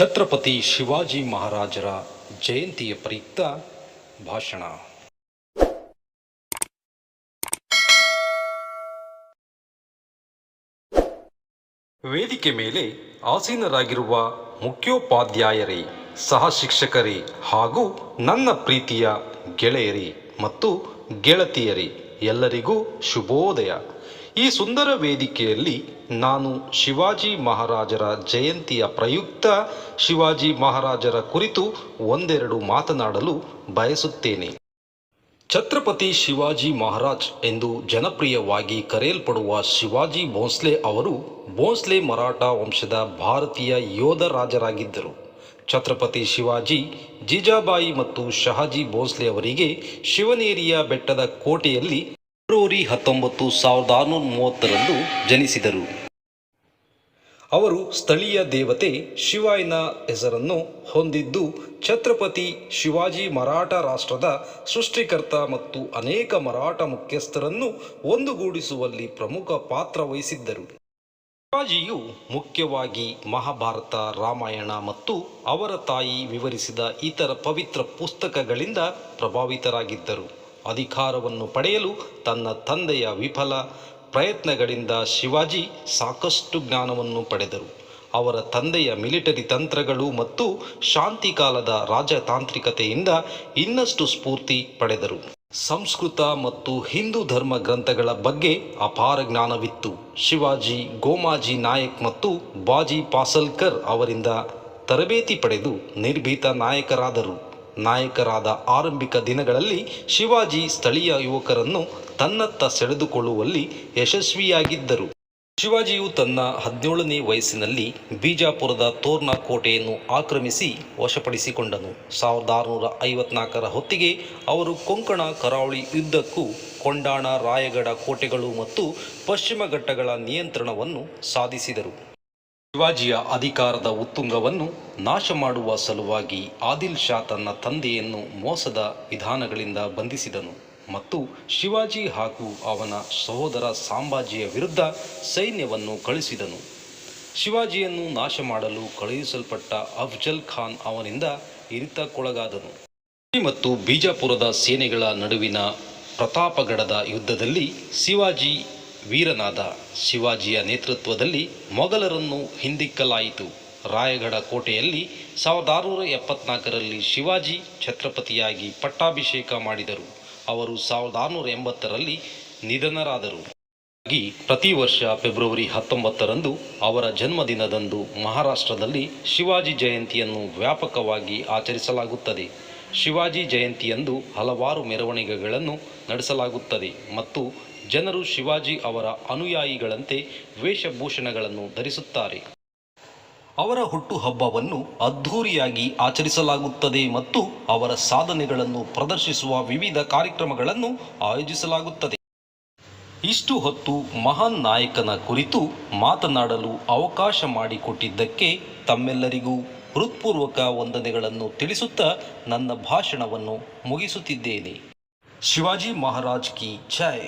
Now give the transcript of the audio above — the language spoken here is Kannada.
ಛತ್ರಪತಿ ಶಿವಾಜಿ ಮಹಾರಾಜರ ಜಯಂತಿಯ ಪ್ರಯುಕ್ತ ಭಾಷಣ. ವೇದಿಕೆ ಮೇಲೆ ಆಸೀನರಾಗಿರುವ ಮುಖ್ಯೋಪಾಧ್ಯಾಯರೇ, ಸಹ ಶಿಕ್ಷಕರೇ ಹಾಗೂ ನನ್ನ ಪ್ರೀತಿಯ ಗೆಳೆಯರಿ ಮತ್ತು ಗೆಳತಿಯರಿ ಎಲ್ಲರಿಗೂ ಶುಭೋದಯ. ಈ ಸುಂದರ ವೇದಿಕೆಯಲ್ಲಿ ನಾನು ಶಿವಾಜಿ ಮಹಾರಾಜರ ಜಯಂತಿಯ ಪ್ರಯುಕ್ತ ಶಿವಾಜಿ ಮಹಾರಾಜರ ಕುರಿತು ಒಂದೆರಡು ಮಾತನಾಡಲು ಬಯಸುತ್ತೇನೆ. ಛತ್ರಪತಿ ಶಿವಾಜಿ ಮಹಾರಾಜ್ ಎಂದು ಜನಪ್ರಿಯವಾಗಿ ಕರೆಯಲ್ಪಡುವ ಶಿವಾಜಿ ಭೋಂಸ್ಲೆ ಅವರು ಭೋಂಸ್ಲೆ ಮರಾಠ ವಂಶದ ಭಾರತೀಯ ಯೋಧ ರಾಜರಾಗಿದ್ದರು. ಛತ್ರಪತಿ ಶಿವಾಜಿ, ಜೀಜಾಬಾಯಿ ಮತ್ತು ಶಹಾಜಿ ಭೋಂಸ್ಲೆ ಅವರಿಗೆ ಶಿವನೇರಿಯ ಬೆಟ್ಟದ ಕೋಟೆಯಲ್ಲಿ ಫೆಬ್ರವರಿ ಹತ್ತೊಂಬತ್ತು ಸಾವಿರದ ಆರುನೂರ ಮೂವತ್ತರಂದು ಜನಿಸಿದರು. ಅವರು ಸ್ಥಳೀಯ ದೇವತೆ ಶಿವಾಯಿನ ಹೆಸರನ್ನು ಹೊಂದಿದ್ದು, ಛತ್ರಪತಿ ಶಿವಾಜಿ ಮರಾಠ ರಾಷ್ಟ್ರದ ಸೃಷ್ಟಿಕರ್ತ ಮತ್ತು ಅನೇಕ ಮರಾಠ ಮುಖ್ಯಸ್ಥರನ್ನು ಒಂದುಗೂಡಿಸುವಲ್ಲಿ ಪ್ರಮುಖ ಪಾತ್ರ ವಹಿಸಿದ್ದರು. ಶಿವಾಜಿಯು ಮುಖ್ಯವಾಗಿ ಮಹಾಭಾರತ, ರಾಮಾಯಣ ಮತ್ತು ಅವರ ತಾಯಿ ವಿವರಿಸಿದ ಇತರ ಪವಿತ್ರ ಪುಸ್ತಕಗಳಿಂದ ಪ್ರಭಾವಿತರಾಗಿದ್ದರು. ಅಧಿಕಾರವನ್ನು ಪಡೆಯಲು ತನ್ನ ತಂದೆಯ ವಿಫಲ ಪ್ರಯತ್ನಗಳಿಂದ ಶಿವಾಜಿ ಸಾಕಷ್ಟು ಜ್ಞಾನವನ್ನು ಪಡೆದರು. ಅವರ ತಂದೆಯ ಮಿಲಿಟರಿ ತಂತ್ರಗಳು ಮತ್ತು ಶಾಂತಿಕಾಲದ ರಾಜತಾಂತ್ರಿಕತೆಯಿಂದ ಇನ್ನಷ್ಟು ಸ್ಫೂರ್ತಿ ಪಡೆದರು. ಸಂಸ್ಕೃತ ಮತ್ತು ಹಿಂದೂ ಧರ್ಮ ಗ್ರಂಥಗಳ ಬಗ್ಗೆ ಅಪಾರ ಜ್ಞಾನವಿತ್ತು. ಶಿವಾಜಿ, ಗೋಮಾಜಿ ನಾಯಕ್ ಮತ್ತು ಬಾಜಿ ಪಾಸಲ್ಕರ್ ಅವರಿಂದ ತರಬೇತಿ ಪಡೆದು ನಿರ್ಭೀತ ನಾಯಕರಾದರು. ನಾಯಕರಾದ ಆರಂಭಿಕ ದಿನಗಳಲ್ಲಿ ಶಿವಾಜಿ ಸ್ಥಳೀಯ ಯುವಕರನ್ನು ತನ್ನತ್ತ ಸೆಳೆದುಕೊಳ್ಳುವಲ್ಲಿ ಯಶಸ್ವಿಯಾಗಿದ್ದರು. ಶಿವಾಜಿಯು ತನ್ನ ಹದಿನೇಳನೇ ವಯಸ್ಸಿನಲ್ಲಿ ಬಿಜಾಪುರದ ತೋರ್ನಾ ಕೋಟೆಯನ್ನು ಆಕ್ರಮಿಸಿ ವಶಪಡಿಸಿಕೊಂಡನು. ಸಾವಿರದ ಆರುನೂರ ಐವತ್ನಾಲ್ಕರ ಹೊತ್ತಿಗೆ ಅವರು ಕೊಂಕಣ ಕರಾವಳಿ ಯುದ್ಧಕ್ಕೂ ಕೊಂಡಾಣ ರಾಯಗಢ ಕೋಟೆಗಳು ಮತ್ತು ಪಶ್ಚಿಮ ಘಟ್ಟಗಳ ನಿಯಂತ್ರಣವನ್ನು ಸಾಧಿಸಿದರು. ಶಿವಾಜಿಯ ಅಧಿಕಾರದ ಉತ್ತುಂಗವನ್ನು ನಾಶ ಮಾಡುವ ಸಲುವಾಗಿ ಆದಿಲ್ ಶಾ ತನ್ನ ತಂದೆಯನ್ನು ಮೋಸದ ವಿಧಾನಗಳಿಂದ ಬಂಧಿಸಿದನು ಮತ್ತು ಶಿವಾಜಿ ಹಾಗೂ ಅವನ ಸಹೋದರ ಸಾಂಬಾಜಿಯ ವಿರುದ್ಧ ಸೈನ್ಯವನ್ನು ಕಳಿಸಿದನು. ಶಿವಾಜಿಯನ್ನು ನಾಶ ಮಾಡಲು ಕಳುಹಿಸಲ್ಪಟ್ಟ ಅಫ್ಜಲ್ ಖಾನ್ ಅವನಿಂದ ಇರಿತಕ್ಕೊಳಗಾದನು. ಮತ್ತು ಬಿಜಾಪುರದ ಸೇನೆಗಳ ನಡುವಿನ ಪ್ರತಾಪಗಢದ ಯುದ್ಧದಲ್ಲಿ ಶಿವಾಜಿ ವೀರನಾದ ಶಿವಾಜಿಯ ನೇತೃತ್ವದಲ್ಲಿ ಮೊಘಲರನ್ನು ಹಿಂದಿಕ್ಕಲಾಯಿತು. ರಾಯಗಢ ಕೋಟೆಯಲ್ಲಿ ಸಾವಿರದ ಆರುನೂರ ಎಪ್ಪತ್ನಾಲ್ಕರಲ್ಲಿ ಶಿವಾಜಿ ಛತ್ರಪತಿಯಾಗಿ ಪಟ್ಟಾಭಿಷೇಕ ಮಾಡಿದರು. ಅವರು ಸಾವಿರದ ಆರುನೂರ ಎಂಬತ್ತರಲ್ಲಿ ನಿಧನರಾದರು. ಹಾಗಾಗಿ ಪ್ರತಿ ವರ್ಷ ಫೆಬ್ರವರಿ ಹತ್ತೊಂಬತ್ತರಂದು ಅವರ ಜನ್ಮದಿನದಂದು ಮಹಾರಾಷ್ಟ್ರದಲ್ಲಿ ಶಿವಾಜಿ ಜಯಂತಿಯನ್ನು ವ್ಯಾಪಕವಾಗಿ ಆಚರಿಸಲಾಗುತ್ತದೆ. ಶಿವಾಜಿ ಜಯಂತಿಯಂದು ಹಲವಾರು ಮೆರವಣಿಗೆಗಳನ್ನು ನಡೆಸಲಾಗುತ್ತದೆ ಮತ್ತು ಜನರು ಶಿವಾಜಿ ಅವರ ಅನುಯಾಯಿಗಳಂತೆ ವೇಷಭೂಷಣಗಳನ್ನು ಧರಿಸುತ್ತಾರೆ. ಅವರ ಹುಟ್ಟುಹಬ್ಬವನ್ನು ಅದ್ಧೂರಿಯಾಗಿ ಆಚರಿಸಲಾಗುತ್ತದೆ ಮತ್ತು ಅವರ ಸಾಧನೆಗಳನ್ನು ಪ್ರದರ್ಶಿಸುವ ವಿವಿಧ ಕಾರ್ಯಕ್ರಮಗಳನ್ನು ಆಯೋಜಿಸಲಾಗುತ್ತದೆ. ಇಷ್ಟು ಹೊತ್ತು ಮಹಾನ್ ನಾಯಕನ ಕುರಿತು ಮಾತನಾಡಲು ಅವಕಾಶ ಮಾಡಿಕೊಟ್ಟಿದ್ದಕ್ಕೆ ತಮ್ಮೆಲ್ಲರಿಗೂ ಹೃತ್ಪೂರ್ವಕ ವಂದನೆಗಳನ್ನು ತಿಳಿಸುತ್ತಾ ನನ್ನ ಭಾಷಣವನ್ನು ಮುಗಿಸುತ್ತಿದ್ದೇನೆ. ಶಿವಾಜಿ ಮಹಾರಾಜ್ ಕಿ ಜೈ